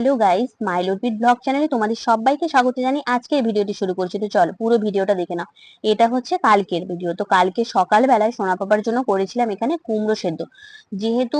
Hello guys my লুটবিট blog চ্যানেলে তোমাদের সবাইকে স্বাগত জানি আজকের ভিডিওটি শুরু করছি। তো চলো, পুরো ভিডিওটা দেখে নাও। এটা হচ্ছে কালকের ভিডিও। তো কালকে সকালবেলায় সোনা পাপার জন্য করেছিলাম এখানে কুমড়ো সেদ্ধ। যেহেতু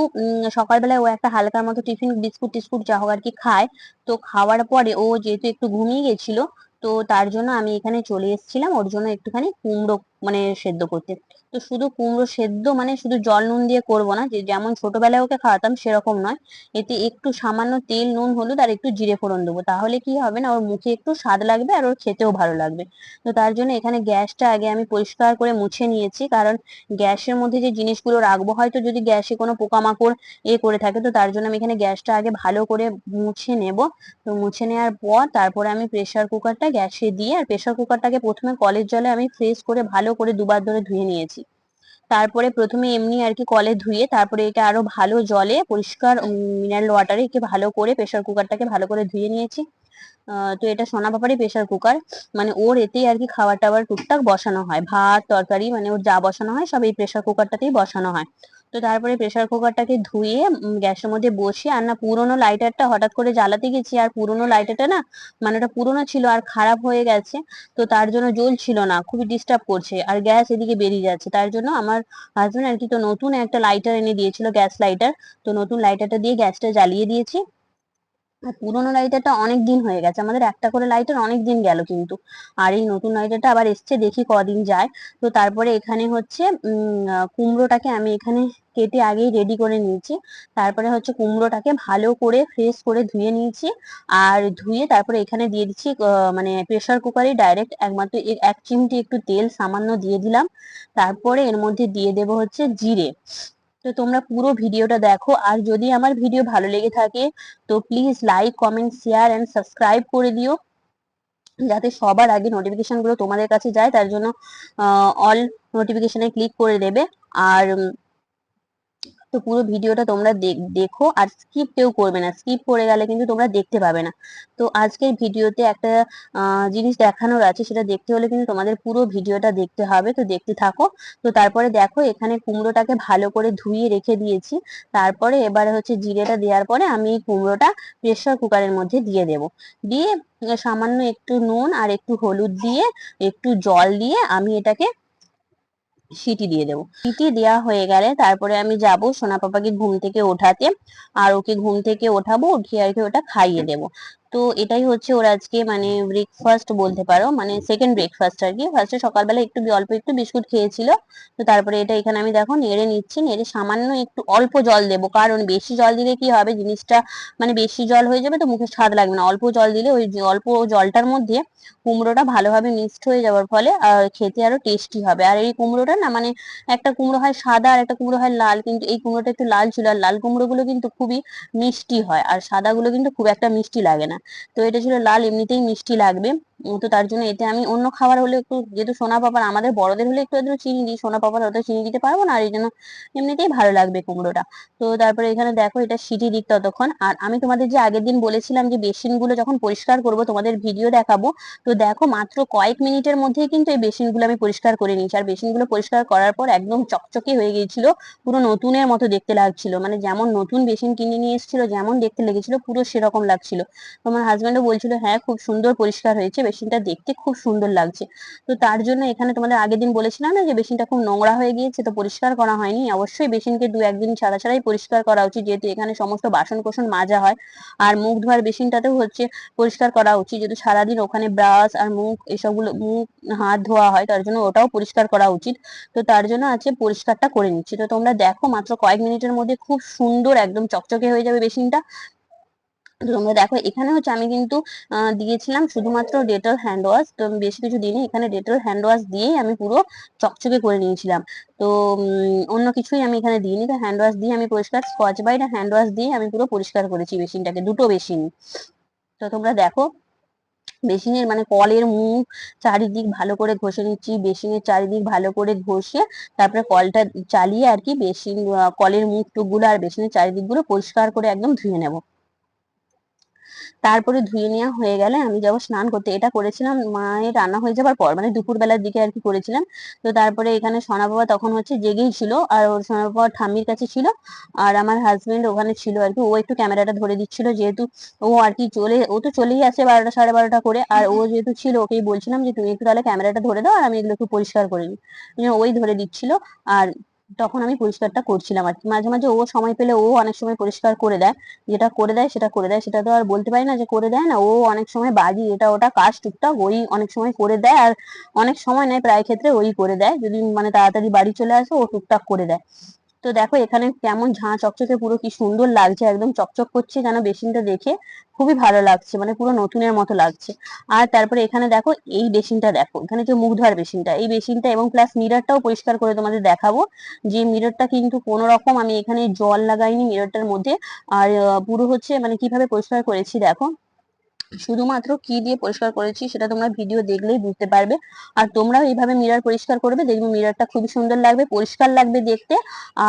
সকালবেলায় ও একটা হালকার মতো টিফিন, বিস্কুট টিস্কুট যা হোক আর কি খায়, তো খাওয়ার পরে ও যেহেতু একটু ঘুমিয়ে গেছিল, তো তার জন্য আমি এখানে চলে এসেছিলাম। ওর জন্য একটুখানি কুমড়ো মানে সেদ্ধ করতে। তো শুধু কুমড়ো সেদ্ধ মানে শুধু জল নুন দিয়ে করব না, যে যেমন ছোটবেলায় ওকে খাওয়াতাম সেরকম নয়। এতে একটু সামান্য তেল, নুন, হলুদ আর একটু জিরে ফোড়ন দেবো। তাহলে কি হবে না, ওর মুখে একটু স্বাদ লাগবে আর ওর খেতেও ভালো লাগবে। তো তার জন্য এখানে গ্যাসটা আগে আমি পরিষ্কার করে মুছে নিয়েছি। কারণ গ্যাসের মধ্যে যে জিনিসগুলো রাখব, হয়তো যদি গ্যাসে কোনো পোকামাকড় এ করে থাকে, তো তার জন্য আমি এখানে গ্যাসটা আগে ভালো করে মুছে নেব। তো মুছে নেওয়ার পর তারপরে আমি প্রেসার কুকারটা গ্যাসে দিয়ে, আর প্রেসার কুকারটাকে প্রথমে কলের জলে আমি ফ্রেশ করে ভালো করে দুবার ধরে ধুয়ে নিয়েছি। তারপরে প্রথমে এমনি আর কি কলে ধুয়ে তারপরে একে আরও ভালো জলে পরিষ্কার মিনারেল ওয়াটারে একে ভালো করে প্রেশার কুকারটাকে ভালো করে ধুয়ে নিয়েছি। তো এটা সোনা ব্যাপারে প্রেশার কুকার মানে ওর এতেই আর কি খাবার টাবার টুকটাক বসানো হয়। ভাত, তরকারি মানে ওর যা বসানো হয় সব এই প্রেশার কুকারটাতেই বসানো হয়। তো তারপরে প্রেসার কুকারটাকে ধুয়ে গ্যাসের মধ্যে বসিয়ে, আর না পুরোনো লাইটারটা হঠাৎ করে জ্বালাতে গেছি, আর পুরোনো লাইটারটা না মানে ওটা পুরোনো ছিল আর খারাপ হয়ে গেছে, তো তার জন্য জ্বলছিল না, খুবই ডিস্টার্ব করছে, আর গ্যাস এদিকে বেরিয়ে যাচ্ছে। তার জন্য আমার হাজবেন্ড আর কি, তো নতুন একটা লাইটার এনে দিয়েছিল গ্যাস লাইটার তো নতুন লাইটারটা দিয়ে গ্যাসটা জ্বালিয়ে দিয়েছি। পুরোনো লাইটারটা অনেক দিন হয়ে গেছে। আমাদের একটা করে লাইটার অনেক দিন গেল কিন্তু। আর এই নতুন লাইটারটা আবার এসছে, দেখি কদিন যায়। তো তারপরে এখানে হচ্ছে কুমড়োটাকে আমি এখানে কেটে আগেই রেডি করে নিয়েছি। তারপরে হচ্ছে কুমড়োটাকে ভালো করে ফ্রেশ করে ধুয়ে নিয়েছি। আর ধুয়ে তারপরে এখানে দিয়ে দিচ্ছি মানে প্রেসার কুকারে ডাইরেক্ট একমাত্র এক চিমটি একটু তেল সামান্য দিয়ে দিলাম। তারপরে এর মধ্যে দিয়ে দেবো হচ্ছে জিরে। তো তোমরা পুরো ভিডিওটা দেখো। আর যদি আমার ভিডিও ভালো লেগে থাকে, তো please like comment share and subscribe করে দিও। যাতে সবার আগে নোটিফিকেশনগুলো তোমাদের কাছে যায়, তার জন্য অল নোটিফিকেশনে ক্লিক করে দেবে। আর তো পুরো ভিডিওটা তোমরা দেখ- আর স্কিপ কেউ করবে না। স্কিপ করে গেলে কিন্তু তোমরা দেখতে পাবে না। তো আজকের ভিডিওতে একটা জিনিস দেখানোর আছে, সেটা দেখতে হলে কিন্তু তোমাদের পুরো ভিডিওটা দেখতে হবে। তো দেখতে থাকো। তো তারপরে দেখো, এখানে কুমড়োটাকে ভালো করে ধুয়ে রেখে দিয়েছি। তারপরে এবারে হচ্ছে জিরেটা দেওয়ার পরে আমি এই কুমড়োটা প্রেসার কুকারের মধ্যে দিয়ে দেব। দিয়ে সামান্য একটু নুন আর একটু হলুদ দিয়ে, একটু জল দিয়ে আমি এটাকে সিটি দিয়ে দেবো। সিটি দেওয়া হয়ে গেলে তারপরে আমি যাব সোনা পাপাকে ঘুম থেকে ওঠাতে। আর ওকে ঘুম থেকে ওঠাবো উঠিয়ে আর কি ওটা খাইয়ে দেবো। তো এটাই হচ্ছে ওর আজকে মানে ব্রেকফাস্ট বলতে পারো মানে সেকেন্ড ব্রেকফাস্ট আর কি ফার্স্টে সকালবেলা একটু অল্প একটু বিস্কুট খেয়েছিল, তো তারপরে এটা এখানে আমি দেখো নেড়ে নিচ্ছি, নেড়ে সামান্য একটু অল্প জল দেবো, কারণ বেশি জল দিলে কি হবে, জিনিসটা মানে বেশি জল হয়ে যাবে তো মুখে স্বাদ লাগবে না। অল্প জল দিলে ওই অল্প জলটার মধ্যে কুমড়োটা ভালোভাবে মিক্সড হয়ে যাওয়ার ফলে খেতে আরও টেস্টি হবে। আর এই কুমড়োটা না মানে একটা কুমড়ো হয় সাদা আর একটা কুমড়ো হয় লাল, কিন্তু এই কুমড়োটা একটু লাল ছিল। আর লাল কুমড়ো গুলো কিন্তু খুবই মিষ্টি হয়, আর সাদা গুলো কিন্তু খুব একটা মিষ্টি লাগে না। তো এটা ছিল লাল এমনিতেই মিষ্টি লাগবে। তো তার জন্য এতে আমি অন্য খাবার হলে একটু, যেহেতু সোনা পাপার আমাদের বড়দের হলে একটু আধটু চিনি দিই, সোনা পাপার হয়তো চিনি দিতে পারব না, আর এই জন্য এমনিতেই ভালো লাগবে কুমড়োটা। তো তারপরে এখানে দেখো, এটা সিটি দিক ততক্ষণ। আর আমি তোমাদের যে আগের দিন বলেছিলাম যে বেসিনগুলো যখন পরিষ্কার করব, তোমাদের ভিডিও দেখাবো, তো দেখো মাত্র কয়েক মিনিটের মধ্যেই কিন্তু এই বেসিনগুলো আমি পরিষ্কার করে নিয়েছি। আর বেসিনগুলো পরিষ্কার করার পর একদম চকচকে হয়ে গিয়েছিল, পুরো নতুনের মতো দেখতে লাগছিল। মানে যেমন নতুন বেসিন কিনে নিয়ে এসেছিল, যেমন দেখতে লেগেছিল, পুরো সেরকম লাগছিল। তোমার হাজব্যান্ডও বলছিল হ্যাঁ খুব সুন্দর পরিষ্কার হয়েছে বেসিনটা দেখতে খুব সুন্দর লাগছে। তো তার জন্য এখানে তোমাদের আগের দিন বলেছিলাম না যে বেসিনটা খুব নোংরা হয়ে গিয়েছে তো পরিষ্কার করা হয়নি। অবশ্যই বেসিনকে দু একদিন ছাড়া ছাড়াই পরিষ্কার করা উচিত যেহেতু এখানে সমস্ত বাসন কোসন মাজা হয়। আর মুখ ধোয়ার বেসিনটাতেও হচ্ছে পরিষ্কার করা উচিত। যেহেতু সারাদিন ওখানে ব্রাশ আর মুখ এসবগুলো, মুখ, হাত ধোয়া হয় তার জন্য ওটাও পরিষ্কার করা উচিত। তো তার জন্য আছে পরিষ্কারটা করে নিচ্ছি। তো তোমরা দেখো মাত্র কয়েক মিনিটের মধ্যে খুব সুন্দর একদম চকচকে হয়ে যাবে বেসিনটা। তোমরা দেখো, এখানে হচ্ছে আমি কিন্তু দিয়েছিলাম শুধুমাত্র ডেটল হ্যান্ড ওয়াশ তো বেশি কিছু দিনে এখানে ডেটল হ্যান্ড ওয়াশ দিয়েই আমি পুরো চকচকে করে নিয়েছিলাম। তো অন্য কিছুই আমি এখানে দিইনি। তো হ্যান্ড ওয়াশ দিয়ে আমি পরিষ্কার, স্কচ বাইট হ্যান্ড ওয়াশ দিয়ে আমি পুরো পরিষ্কার করেছি বেসিনটাকে দুটো বেসিন তো তোমরা দেখো বেসিনের মানে কলের মুখ চারিদিক ভালো করে ঘষে নিচ্ছি বেসিনের চারিদিক ভালো করে ঘষে তারপরে কলটা চালিয়ে আর কি বেসিন কলের মুখ টুকগুলো আর বেসিনের চারিদিকগুলো পরিষ্কার করে একদম ধুয়ে নেব। তারপরে ধুয়ে নেওয়া হয়ে গেলে আমি যাব স্নান করতে। এটা করেছিলাম, মায়ের রান্না হয়ে যাবার পর মানে দুপুর বেলার দিকে আর কি করেছিলাম। তো তারপরে এখানে সোনা বাবা তখন হচ্ছে জেগেই ছিল, আর ওর সোনা বাবা ঠাম্মির কাছে ছিল, আর আমার হাজবেন্ড ওখানে ছিল আর কি। ও একটু ক্যামেরাটা ধরে দিচ্ছিল, যেহেতু ও আর কি চলে, ও তো চলেই আসে বারোটা, সাড়ে বারোটা করে, আর ও যেহেতু ছিল, ওকেই বলছিলাম যে তুমি একটু তাহলে ক্যামেরাটা ধরে দাও, আর আমি এগুলো একটু পরিষ্কার করে নিই ওই ধরে দিচ্ছিল, আর তখন আমি পরিষ্কারটা করছিলাম আর মাঝে মাঝে ও সময় পেলে ও অনেক সময় পরিষ্কার করে দেয়। যেটা করে দেয় সেটা করে দেয়। সেটা তো আর বলতে পারি না যে করে দেয় না। ও অনেক সময় বাজি, এটা ওটা কাজ টুকটাক ওই অনেক সময় করে দেয় আর অনেক সময় নেয়। প্রায় ক্ষেত্রে ওই করে দেয়। যদি মানে তাড়াতাড়ি বাড়ি চলে আসে, ও টুকটাক করে দেয়। তো দেখো এখানে কেমন ঝাঁ চকচকে পুরো কি সুন্দর লাগছে, একদম চকচক করছে যেন বেসিনটা দেখে খুবই ভালো লাগছে মানে পুরো নতুনের মতো লাগছে। আর তারপরে এখানে দেখো এই বেসিনটা দেখো, এখানে যে মুখ ধোয়ার বেসিনটা, এই বেসিনটা এবং প্লাস মিররটাও পরিষ্কার করে তোমাদের দেখাবো। যে মিররটা কিন্তু কোনো রকম আমি এখানে জল লাগাইনি মিররটার মধ্যে। আর পুরো হচ্ছে মানে কীভাবে পরিষ্কার করেছি দেখো। শুধুমাত্র কি দিয়ে পরিষ্কার করেছি, সেটা তোমরা ভিডিও দেখলেই বুঝতে পারবে। আর তোমরাও এইভাবে মিরর পরিষ্কার করবে, দেখবে মিরারটা খুবই সুন্দর লাগবে, পরিষ্কার লাগবে দেখতে।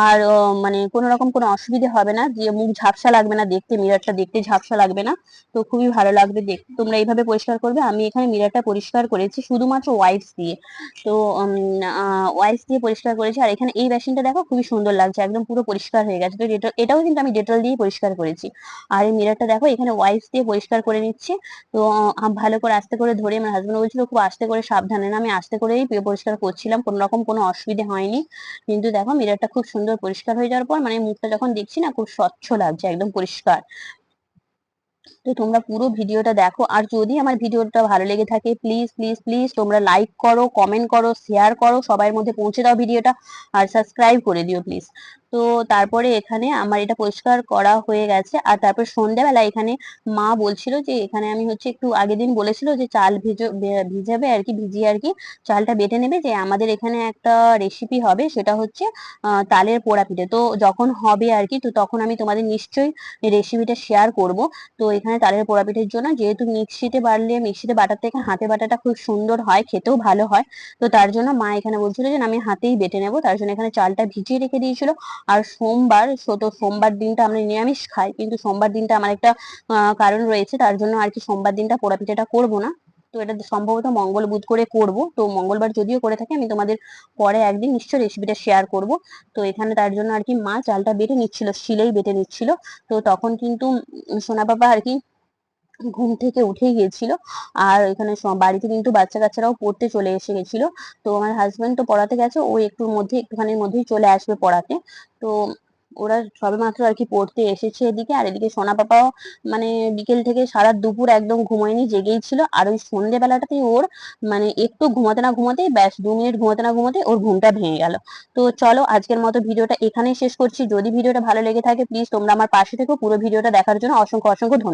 আর মানে কোনো রকম কোনো অসুবিধে হবে না, যে মুখ ঝাপসা লাগবে না দেখতে মিররটা দেখতে ঝাপসা লাগবে না। তো খুবই ভালো লাগবে দেখতে, তোমরা এইভাবে পরিষ্কার করবে। আমি এখানে মিররটা পরিষ্কার করেছি শুধুমাত্র ওয়াইপস দিয়ে। তো ওয়াইপস দিয়ে পরিষ্কার করেছি। আর এখানে এই মেশিনটা দেখো খুবই সুন্দর লাগছে, একদম পুরো পরিষ্কার হয়ে গেছে। তো এটাও কিন্তু আমি ডেটল দিয়ে পরিষ্কার করেছি। আর এই মিররটা দেখো, এখানে ওয়াইপস দিয়ে পরিষ্কার করে নিচ্ছি। তো ভালো করে আস্তে করে ধরে আমার হাজবেন্ড বলছিল, খুব আস্তে করে সাবধানে না, আমি আস্তে করেই পরিষ্কার করছিলাম, কোনো রকম কোনো অসুবিধে হয়নি। কিন্তু দেখো মিররটা খুব সুন্দর পরিষ্কার হয়ে যাওয়ার পর মানে মুখটা যখন দেখছি না, খুব স্বচ্ছ লাগছে, একদম পরিষ্কার। তো তোমরা পুরো ভিডিওটা দেখো। আর যদি আমার ভিডিওটা ভালো লেগে থাকে প্লিজ প্লিজ প্লিজ তোমরা লাইক করো কমেন্ট করো শেয়ার করো, সবার মধ্যে পৌঁছে দাও ভিডিওটা আর সাবস্ক্রাইব করে দিও প্লিজ তো তারপরে এখানে আমার এটা পরিষ্কার করা হয়ে গেছে। আর তারপর সন্ধ্যাবেলা এখানে মা বলছিল যে, এখানে আমি হচ্ছে একটু আগের দিন বলেছিল যে, চাল ভিজো ভিজাবে আর কি, ভিজিয়ে আর কি, চালটা বেটে নেবে যে, আমাদের এখানে একটা রেসিপি হবে, সেটা হচ্ছে তালের পোড়া পিঠে। তো যখন হবে আর কি, তো তখন আমি তোমাদের নিশ্চয়ই রেসিপিটা শেয়ার করব। তো এখানে তালের পোড়া পিঠের জন্য, যেহেতু মিক্সিতে বাড়লে, মিক্সিতে বাটার থেকে হাতে বাটাটা খুব সুন্দর হয়, খেতেও ভালো হয়। তো তার জন্য মা এখানে বলছিল যে আমি হাতেই বেটে নেব। তার জন্য এখানে চালটা ভিজিয়ে রেখে দিয়েছিল। আর সোমবার তো সোমবার দিনটা আমরা নিরামিষ খাই, কিন্তু সোমবার দিনটা আমার একটা কারণ রয়েছে। তার জন্য আর কি সোমবার দিনটা পোড়া পিঠেটা করব না। তো এটা সম্ভবত মঙ্গল বুধ করে করব। তো মঙ্গলবার যদিও করে থাকি, আমি তোমাদের পরে একদিন নিশ্চয় রেসিপিটা শেয়ার করব। তো এখানে তার জন্য আর কি মা চালটা বেটে নিচ্ছিল, শিলেই বেটে নিচ্ছিল। তো তখন কিন্তু সোনা বাবা আর কি ঘুম থেকে উঠে গিয়েছিল আর এখানে বাড়িতে কিন্তু বাচ্চা কাচ্চারাও পড়তে চলে এসে গেছিল। তো আমার হাজবেন্ড তো পড়াতে গেছে, ও একটুর মধ্যে, একটুখানির মধ্যেই চলে আসবে পড়াতে। তো ওরা সবে মাত্র আর কি পড়তে এসেছে এদিকে। আর এদিকে সোনা পাপাও মানে বিকেল থেকে সারা দুপুর একদম ঘুমায়নি, জেগেই ছিল। আর ওই সন্ধ্যেবেলাটাতে ওর মানে একটু ঘুমাতে না ঘুমাতেই ব্যাস দু মিনিট ঘুমাতে না ঘুমাতে ওর ঘুমটা ভেঙে গেল। তো চলো আজকের মতো ভিডিওটা এখানেই শেষ করছি। যদি ভিডিওটা ভালো লেগে থাকে প্লিজ তোমরা আমার পাশে থেকো। পুরো ভিডিওটা দেখার জন্য অসংখ্য অসংখ্য ধন্যবাদ।